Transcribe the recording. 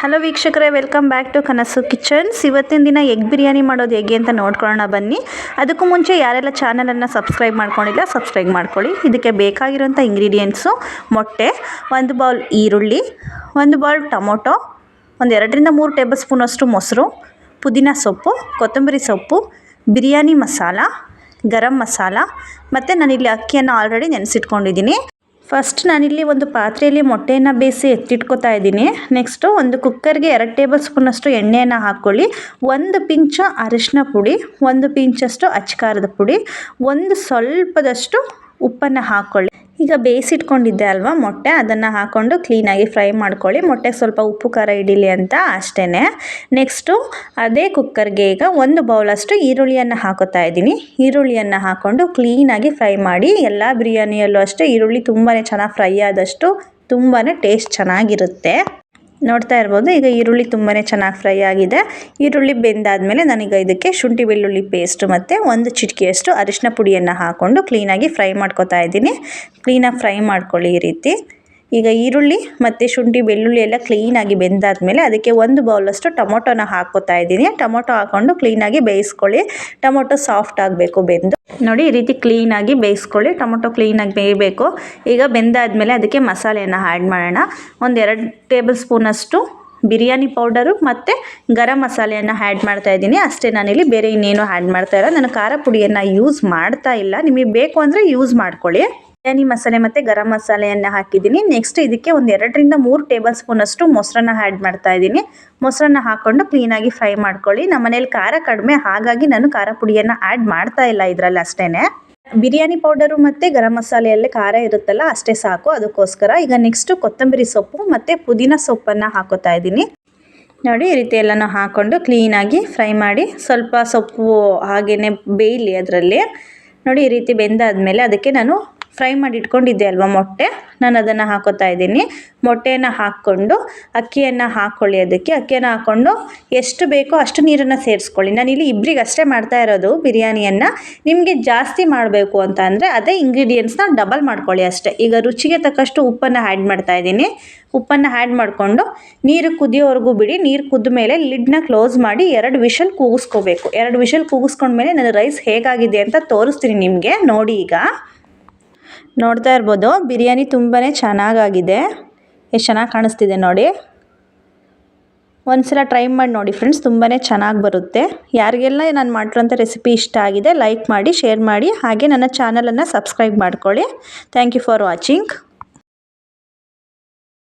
Hello ವೀಕ್ಷಕರೇ welcome back to Kanasu kitchens ಇವತ್ತಿನ ದಿನ ಎಗ್ ಬಿರಿಯಾನಿ ಮಾಡೋದು ಹೇಗೆ ಅಂತ ನೋಡ್ಕೊಳ್ಳೋಣ, ಬನ್ನಿ. ಅದಕ್ಕೂ ಮುಂಚೆ ಯಾರೆಲ್ಲ ಚಾನಲನ್ನು ಸಬ್ಸ್ಕ್ರೈಬ್ ಮಾಡ್ಕೊಂಡಿಲ್ಲ ಸಬ್ಸ್ಕ್ರೈಬ್ ಮಾಡ್ಕೊಳ್ಳಿ. ಇದಕ್ಕೆ ಬೇಕಾಗಿರೋಂಥ ಇಂಗ್ರೀಡಿಯೆಂಟ್ಸು ಮೊಟ್ಟೆ, ಒಂದು ಬೌಲ್ ಈರುಳ್ಳಿ, ಒಂದು ಬೌಲ್ ಟೊಮೊಟೊ, ಒಂದು ಎರಡರಿಂದ ಮೂರು ಟೇಬಲ್ ಸ್ಪೂನಷ್ಟು ಮೊಸರು, ಪುದೀನ ಸೊಪ್ಪು, ಕೊತ್ತಂಬರಿ ಸೊಪ್ಪು, ಬಿರಿಯಾನಿ ಮಸಾಲ, ಗರಂ ಮಸಾಲ, ಮತ್ತು ನಾನಿಲ್ಲಿ ಅಕ್ಕಿಯನ್ನು ಆಲ್ರೆಡಿ ನೆನೆಸಿಟ್ಕೊಂಡಿದ್ದೀನಿ. ಫಸ್ಟ್ ನಾನಿಲ್ಲಿ ಒಂದು ಪಾತ್ರೆಯಲ್ಲಿ ಮೊಟ್ಟೆಯನ್ನು ಬೇಯಿಸಿ ಎತ್ತಿಟ್ಕೊತಾ ಇದ್ದೀನಿ. ನೆಕ್ಸ್ಟು ಒಂದು ಕುಕ್ಕರ್ಗೆ ಎರಡು ಟೇಬಲ್ ಸ್ಪೂನಷ್ಟು ಎಣ್ಣೆಯನ್ನು ಹಾಕ್ಕೊಳ್ಳಿ. ಒಂದು ಪಿಂಚ ಅರಿಶಿನ ಪುಡಿ, ಒಂದು ಪಿಂಚಷ್ಟು ಅಚ್ಕಾರದ ಪುಡಿ, ಒಂದು ಸ್ವಲ್ಪದಷ್ಟು ಉಪ್ಪನ್ನು ಹಾಕ್ಕೊಳ್ಳಿ. ಈಗ ಬೇಯಿಸಿಟ್ಕೊಂಡಿದ್ದೆ ಅಲ್ವಾ ಮೊಟ್ಟೆ, ಅದನ್ನು ಹಾಕ್ಕೊಂಡು ಕ್ಲೀನಾಗಿ ಫ್ರೈ ಮಾಡ್ಕೊಳ್ಳಿ. ಮೊಟ್ಟೆ ಸ್ವಲ್ಪ ಉಪ್ಪು, ಖಾರ ಇಡೀಲಿ ಅಂತ ಅಷ್ಟೇ ನೆಕ್ಸ್ಟು ಅದೇ ಕುಕ್ಕರ್ಗೆ ಈಗ ಒಂದು ಬೌಲಷ್ಟು ಈರುಳ್ಳಿಯನ್ನು ಹಾಕೋತಾ ಇದ್ದೀನಿ. ಈರುಳ್ಳಿಯನ್ನು ಹಾಕ್ಕೊಂಡು ಕ್ಲೀನಾಗಿ ಫ್ರೈ ಮಾಡಿ, ಎಲ್ಲ ಬಿರಿಯಾನಿಯಲ್ಲೂ ಅಷ್ಟೇ ಈರುಳ್ಳಿ ತುಂಬಾ ಚೆನ್ನಾಗಿ ಫ್ರೈ ಆದಷ್ಟು ತುಂಬಾ ಟೇಸ್ಟ್ ಚೆನ್ನಾಗಿರುತ್ತೆ. ನೋಡ್ತಾ ಇರ್ಬೋದು. ಈಗ ಈರುಳ್ಳಿ ತುಂಬಾ ಚೆನ್ನಾಗಿ ಫ್ರೈ ಆಗಿದೆ. ಈರುಳ್ಳಿ ಬೆಂದಾದಮೇಲೆ ನನಗೆ ಇದಕ್ಕೆ ಶುಂಠಿ ಬೆಳ್ಳುಳ್ಳಿ ಪೇಸ್ಟ್ ಮತ್ತು ಒಂದು ಚಿಟಿಕೆಯಷ್ಟು ಅರಿಶಿನ ಪುಡಿಯನ್ನು ಹಾಕ್ಕೊಂಡು ಕ್ಲೀನಾಗಿ ಫ್ರೈ ಮಾಡ್ಕೊತಾ ಇದ್ದೀನಿ. ಕ್ಲೀನಾಗಿ ಫ್ರೈ ಮಾಡ್ಕೊಳ್ಳಿ ಈ ರೀತಿ. ಈಗ ಈರುಳ್ಳಿ ಮತ್ತು ಶುಂಠಿ ಬೆಳ್ಳುಳ್ಳಿ ಎಲ್ಲ ಕ್ಲೀನಾಗಿ ಬೆಂದಾದಮೇಲೆ ಅದಕ್ಕೆ ಒಂದು ಬೌಲಷ್ಟು ಟೊಮೊಟೊನ ಹಾಕ್ಕೋತಾ ಇದ್ದೀನಿ. ಟೊಮೊಟೊ ಹಾಕ್ಕೊಂಡು ಕ್ಲೀನಾಗಿ ಬೇಯಿಸ್ಕೊಳ್ಳಿ. ಟೊಮೊಟೊ ಸಾಫ್ಟ್ ಆಗಬೇಕು ಬೆಂದು. ನೋಡಿ ಈ ರೀತಿ ಕ್ಲೀನಾಗಿ ಬೇಯಿಸ್ಕೊಳ್ಳಿ. ಟೊಮೊಟೊ ಕ್ಲೀನಾಗಿ ಬೇಯಬೇಕು. ಈಗ ಬೆಂದಾದಮೇಲೆ ಅದಕ್ಕೆ ಮಸಾಲೆಯನ್ನು ಆ್ಯಡ್ ಮಾಡೋಣ. ಒಂದು ಎರಡು ಟೇಬಲ್ ಸ್ಪೂನಷ್ಟು ಬಿರಿಯಾನಿ ಪೌಡರು ಮತ್ತು ಗರಂ ಮಸಾಲೆಯನ್ನು ಆ್ಯಡ್ ಮಾಡ್ತಾ ಇದ್ದೀನಿ. ಅಷ್ಟೇ ನಾನಿಲ್ಲಿ ಬೇರೆ ಇನ್ನೇನು ಆ್ಯಡ್ ಮಾಡ್ತಾ ಇಲ್ಲ. ನಾನು ಖಾರ ಪುಡಿಯನ್ನು ಯೂಸ್ ಮಾಡ್ತಾ ಇಲ್ಲ. ನಿಮಗೆ ಬೇಕು ಅಂದರೆ ಯೂಸ್ ಮಾಡ್ಕೊಳ್ಳಿ. ಬಿರಿಯಾನಿ ಮಸಾಲೆ ಮತ್ತು ಗರಂ ಮಸಾಲೆಯನ್ನು ಹಾಕಿದ್ದೀನಿ. ನೆಕ್ಸ್ಟ್ ಇದಕ್ಕೆ ಒಂದು ಎರಡರಿಂದ ಮೂರು ಟೇಬಲ್ ಸ್ಪೂನಷ್ಟು ಮೊಸರನ್ನ ಆ್ಯಡ್ ಮಾಡ್ತಾ ಇದ್ದೀನಿ. ಮೊಸರನ್ನ ಹಾಕ್ಕೊಂಡು ಕ್ಲೀನಾಗಿ ಫ್ರೈ ಮಾಡ್ಕೊಳ್ಳಿ. ನಮ್ಮ ಮನೇಲಿ ಖಾರ ಕಡಿಮೆ, ಹಾಗಾಗಿ ನಾನು ಖಾರ ಪುಡಿಯನ್ನು ಆ್ಯಡ್ ಮಾಡ್ತಾ ಇಲ್ಲ ಇದರಲ್ಲಿ ಅಷ್ಟೇ ಬಿರಿಯಾನಿ ಪೌಡರು ಮತ್ತು ಗರಂ ಮಸಾಲೆಯಲ್ಲೇ ಖಾರ ಇರುತ್ತಲ್ಲ, ಅಷ್ಟೇ ಸಾಕು. ಅದಕ್ಕೋಸ್ಕರ ಈಗ ನೆಕ್ಸ್ಟು ಕೊತ್ತಂಬರಿ ಸೊಪ್ಪು ಮತ್ತು ಪುದೀನ ಸೊಪ್ಪನ್ನು ಹಾಕೋತಾ ಇದ್ದೀನಿ. ನೋಡಿ, ಈ ರೀತಿ ಎಲ್ಲನೂ ಹಾಕ್ಕೊಂಡು ಕ್ಲೀನಾಗಿ ಫ್ರೈ ಮಾಡಿ, ಸ್ವಲ್ಪ ಸೊಪ್ಪು ಹಾಗೆಯೇ ಬೇಯಲಿ ಅದರಲ್ಲಿ. ನೋಡಿ, ಈ ರೀತಿ ಬೆಂದಾದಮೇಲೆ ಅದಕ್ಕೆ ನಾನು ಫ್ರೈ ಮಾಡಿ ಇಟ್ಕೊಂಡಿದ್ದೆ ಅಲ್ವಾ ಮೊಟ್ಟೆ. ನಾನು ಅದನ್ನು ಹಾಕೋತಾ ಇದ್ದೀನಿ. ಮೊಟ್ಟೆಯನ್ನು ಹಾಕ್ಕೊಂಡು, ಅಕ್ಕಿಯನ್ನು ಹಾಕ್ಕೊಳ್ಳಿ ಅದಕ್ಕೆ. ಅಕ್ಕಿಯನ್ನು ಹಾಕ್ಕೊಂಡು ಎಷ್ಟು ಬೇಕೋ ಅಷ್ಟು ನೀರನ್ನು ಸೇರಿಸ್ಕೊಳ್ಳಿ. ನಾನಿಲ್ಲಿ ಇಬ್ಬರಿಗೆ ಅಷ್ಟೇ ಮಾಡ್ತಾ ಇರೋದು ಬಿರಿಯಾನಿಯನ್ನು. ನಿಮಗೆ ಜಾಸ್ತಿ ಮಾಡಬೇಕು ಅಂತ ಅಂದರೆ ಅದೇ ಇಂಗ್ರೀಡಿಯೆಂಟ್ಸ್ನ ಡಬಲ್ ಮಾಡ್ಕೊಳ್ಳಿ ಅಷ್ಟೇ. ಈಗ ರುಚಿಗೆ ತಕ್ಕಷ್ಟು ಉಪ್ಪನ್ನು ಆ್ಯಡ್ ಮಾಡ್ತಾ ಇದ್ದೀನಿ. ಉಪ್ಪನ್ನು ಆ್ಯಡ್ ಮಾಡಿಕೊಂಡು ನೀರು ಕುದಿಯೋವರೆಗೂ ಬಿಡಿ. ನೀರು ಕುದ್ದ ಮೇಲೆ ಲಿಡ್ನ ಕ್ಲೋಸ್ ಮಾಡಿ ಎರಡು ವಿಷಲ್ ಕೂಗಿಸ್ಕೋಬೇಕು. ಎರಡು ವಿಷಲ್ ಕೂಗಿಸ್ಕೊಂಡ್ಮೇಲೆ ನನ್ನ ರೈಸ್ ಹೇಗಾಗಿದೆ ಅಂತ ತೋರಿಸ್ತೀನಿ ನಿಮಗೆ. ನೋಡಿ ಈಗ. ನೋಡ್ತಾ ಇರ್ಬೋದು. ಬಿರಿಯಾನಿ ತುಂಬಾ ಚೆನ್ನಾಗಾಗಿದೆ. ಎಷ್ಟು ಚೆನ್ನಾಗಿ ಕಾಣಿಸ್ತಿದೆ ನೋಡಿ. ಒಂದ್ಸಲ ಟ್ರೈ ಮಾಡಿ ನೋಡಿ ಫ್ರೆಂಡ್ಸ್ ತುಂಬಾ ಚೆನ್ನಾಗಿ ಬರುತ್ತೆ. ಯಾರಿಗೆಲ್ಲ ನಾನು ಮಾಡಿರೋಂಥ ರೆಸಿಪಿ ಇಷ್ಟ ಆಗಿದೆ, ಲೈಕ್ ಮಾಡಿ, ಶೇರ್ ಮಾಡಿ, ಹಾಗೆ ನನ್ನ ಚಾನಲನ್ನು ಸಬ್ಸ್ಕ್ರೈಬ್ ಮಾಡ್ಕೊಳ್ಳಿ. Thank you for watching.